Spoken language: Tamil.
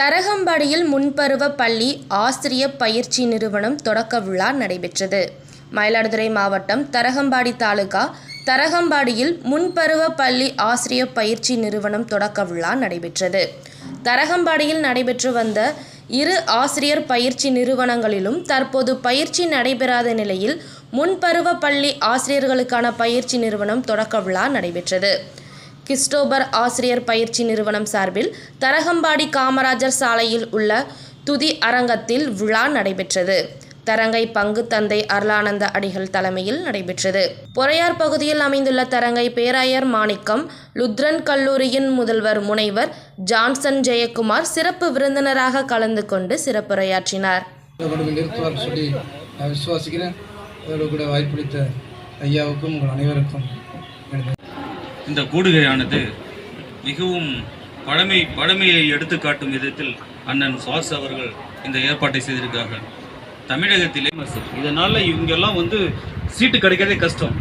தரகம்பாடியில் முன்பருவ பள்ளி ஆசிரிய பயிற்சி நிறுவனம் தொடக்க விழா நடைபெற்றது. மயிலாடுதுறை மாவட்டம் தரகம்பாடி தாலுகா தரகம்பாடியில் முன்பருவ பள்ளி ஆசிரிய பயிற்சி நிறுவனம் தொடக்க விழா நடைபெற்றது. தரகம்பாடியில் நடைபெற்று வந்த இரு ஆசிரியர் பயிற்சி நிறுவனங்களிலும் தற்போது பயிற்சி நடைபெறாத நிலையில் முன்பருவ பள்ளி ஆசிரியர்களுக்கான பயிற்சி நிறுவனம் தொடக்க விழா நடைபெற்றது. கிறிஸ்டோபர் ஆசிரியர் பயிற்சி நிறுவனம் சார்பில் தரகம்பாடி காமராஜர் சாலையில் உள்ள துதி அரங்கத்தில் விழா நடைபெற்றது. தரங்கை பங்கு தந்தை அருளானந்த அடிகள் தலைமையில் நடைபெற்றது. பொறையார் பகுதியில் அமைந்துள்ள தரங்கை பேராயர் மாணிக்கம் லுத்ரன் கல்லூரியின் முதல்வர் முனைவர் ஜான்சன் ஜெயக்குமார் சிறப்பு விருந்தினராக கலந்து கொண்டு சிறப்புரையாற்றினார். விசுவாசிக்கிறேன். கூட வாய்ப்பளித்த ஐயாவுக்கும் உங்கள் அனைவருக்கும் இந்த கூடுகையானது மிகவும் பழமை பழமையை எடுத்துக்காட்டும் விதத்தில் அண்ணன் சுவாஸ் அவர்கள் இந்த ஏற்பாட்டை செய்திருக்காங்க தமிழகத்திலே இதனால் இவங்கெல்லாம் வந்து சீட்டு கிடைக்கிறதே கஷ்டம்.